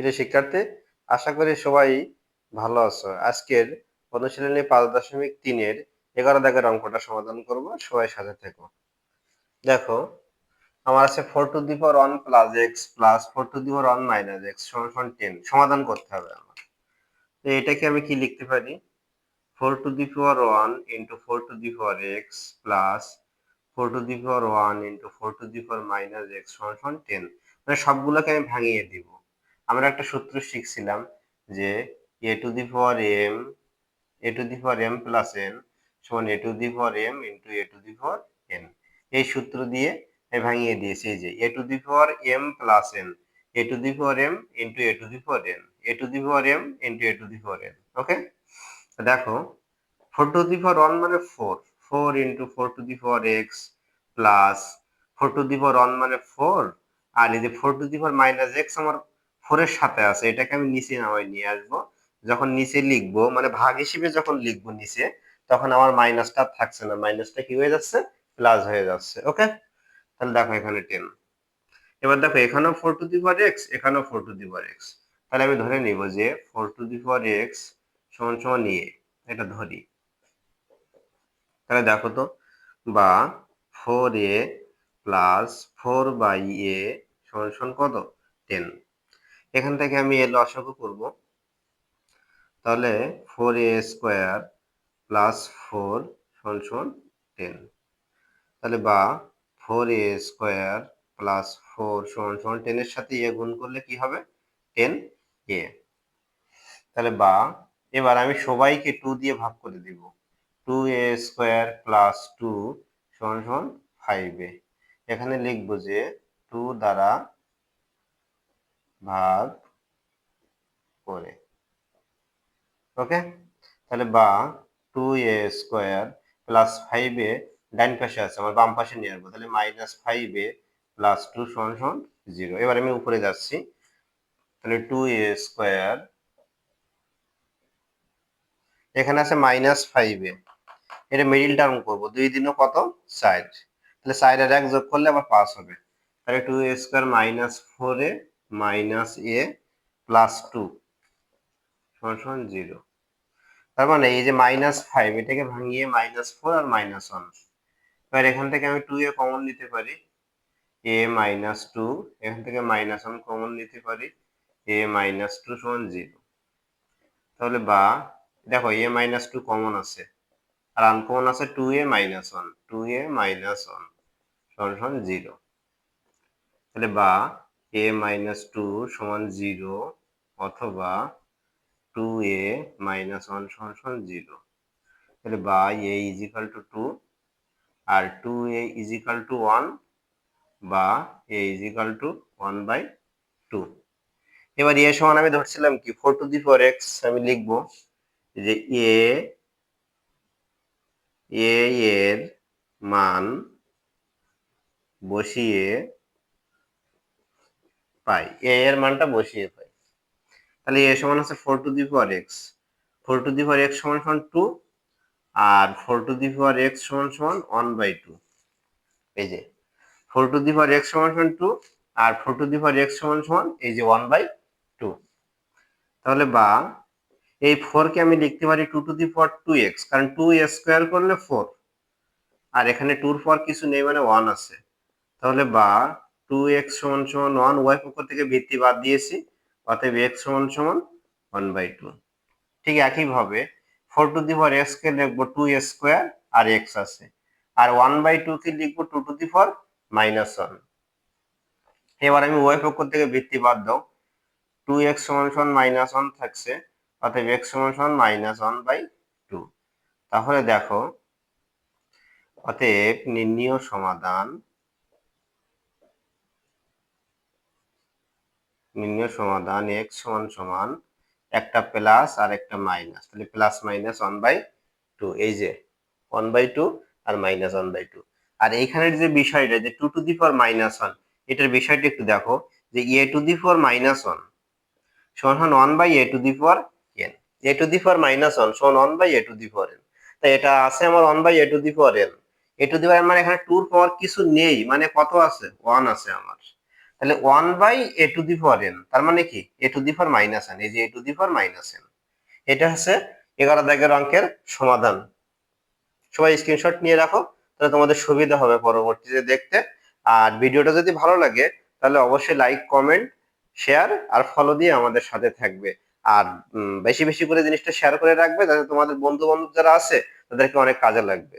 প্রিয় শিক্ষার্থী, আশা করি সবাই ভালো আছো। আজকের অনুশীলনী পাঁচ দশমিক তিনের এগারো দাগের অঙ্কটা সমাধান করব। সবাই সাথে থেকো। দেখো, আমার আছে four to the power one plus X plus four to the power one minus X সমান টেন সমাধান করতে হবে আমার। তো এটাকে আমি কি লিখতে পারি? Four to the power one into four to the power X plus four to the power one into four to the power minus X সমান টেন মানে সবগুলোকে আমি ভাঙিয়ে দিব। আমরা একটা সূত্র শিখছিলাম যে A to the power M A to the power M plus N সমান A to the power M into A to the power N এই সূত্র দিয়ে ভাঙিয়ে দিয়েছি যে A to the power M plus N A to the power M into A to the power N A to the power M into A to the power N okay দেখো four to the power one মানে four four into four to the power X plus four to the power one মানে four আর এই যে four to the power minus X আমার ফোরের সাথে আছে, এটাকে আমি নিচে নামাই নিয়ে আসব। যখন নিচে লিখব মানে ভাগ হিসেবে যখন লিখব নিচে, তখন আমার মাইনাসটা থাকছে না। মাইনাসটা কি হয়ে যাচ্ছে? প্লাস হয়ে যাচ্ছে, ওকে? তাহলে দেখো এখানে টেন। এবার দেখো, এখানেও four to the power X, এখানেও four to the power X. তাহলে আমি ধরে নিব যে four to the power X সমান সমান এ, এটা ধরি। তাহলে দেখো তো, বা four A plus four by A সমান সমান কত? টেন। এখান থেকে আমি এ লসাগু করব। তাহলে four A square plus four সমান সমান টেন তাহলে বা four A square plus four সমান সমান টেনের সাথে এ গুণ করলে কি হবে? টেন এ তাহলে বা এবার আমি সবাইকে টু দিয়ে ভাগ করে দিব। Two A square plus two সমান সমান ফাইভ এ এখানে লিখব যে টু দ্বারা ভাগ করে। ওকে? তাহলে বা two A square plus five ডাইন পাশে আছে, আমার বাম পাশে নিয়ে আসব। তাহলে মাইনাস ফাইভ প্লাস টু সমান সমান জিরো এবার আমি উপরে যাচ্ছি। তাহলে টু এ স্কোয়ার এখানে আছে মাইনাস ফাইভ এটা মিডিল টার্ম করব, দুই দিনও কত? সাইড তাহলে চার আর এক যোগ করলে আবার পাস হবে। তাহলে two A square minus four minus A plus two সমান জিরো তার মানে এই যে মাইনাস ফাইভ এটাকে ভাঙিয়ে মাইনাস ফোর আর মাইনাস ওয়ান এবার এখান থেকে আমি টু এ কমন নিতে পারি। এ মাইনাস টু এখান থেকে মাইনাস ওয়ান কমন নিতে পারি। এ মাইনাস টু সমান জিরো তাহলে বা, দেখো এ মাইনাস টু কমন আছে। আর আনকমন আছে two A minus one two A minus one সমান সমান জিরো তাহলে বা এ মাইনাস টু সমান জিরো অথবা টু এ মাইনাস ওয়ান সমান সমান জিরো তাহলে বা A equal two two R two A equal two one বা A equal two one by two এবার এ সমান আমি ধরছিলাম কি? Four to the four X আমি লিখব যে এ এ এর মান বসিয়ে পাই এ এর মানটা বসিয়ে পাই। তাহলে এ সমান আছে four to the power X four to the power X সমান সমান two R four to the power X সমান সমান ওয়ান বাই টু এই যে four to the power X সমান সমান two R four to the power X সমান সমান এই যে ওয়ান বাই টু তাহলে বা, এই ফোরকে আমি লিখতে পারি two to the power two X কারণ টু স্কোয়ার করলে ফোর আর এখানে টুর পর কিছু নেই মানে ওয়ান আছে। তাহলে বা টু এক্স সমান সমান ওয়ান ওয়াই পক্ষ থেকে ভিত্তি বাদ দিয়েছি, অতএব এক্স সমান সমান ওয়ান বাই টু ঠিক একইভাবে four to the power X কে লিখব টু স্কোয়ার আর এক্স আছে। আর ওয়ান বাই টু কে লিখব two to the power minus one এবার আমি ওয়াই পক্ষ থেকে ভিত্তি বাদ দাও। টু এক্স সমান সমান মাইনাস ওয়ান থাকছে, অতএব এক্স সমান সমান মাইনাস ওয়ান বাই টু তাহলে দেখো, অতএব নির্ণীয় সমাধান নির্ণয় সমাধান এক্স সমান সমান একটা প্লাস আর একটা মাইনাস। তাহলে plus minus one by two এই যে ওয়ান বাই টু আর মাইনাস ওয়ান বাই টু আর এইখানের যে বিষয়টা, যে two to the four minus one এটার বিষয়টা একটু দেখো, যে A to the four minus one সমান one by A to the four N A to the four minus one সমান one by A to the four N তাই এটা আছে আমার one by A to the four N A to the four মানে এখানে টুর পাওয়ার কিছু নেই মানে কত আছে? ওয়ান আছে আমার। তাহলে one by A to the for N তার মানে কি? A to the for minus N এই যে A to the for minus N এটা হচ্ছে এগারো দাগের অঙ্কের সমাধান। সবাই স্ক্রিনশট নিয়ে রাখো, তাহলে তোমাদের সুবিধা হবে পরবর্তীতে দেখতে। আর ভিডিওটা যদি ভালো লাগে, তাহলে অবশ্যই লাইক কমেন্ট শেয়ার আর ফলো দিয়ে আমাদের সাথে থাকবে। আর বেশি বেশি করে জিনিসটা শেয়ার করে রাখবে, যাতে তোমাদের বন্ধু বান্ধব যারা আছে, তাদেরকে অনেক কাজে লাগবে।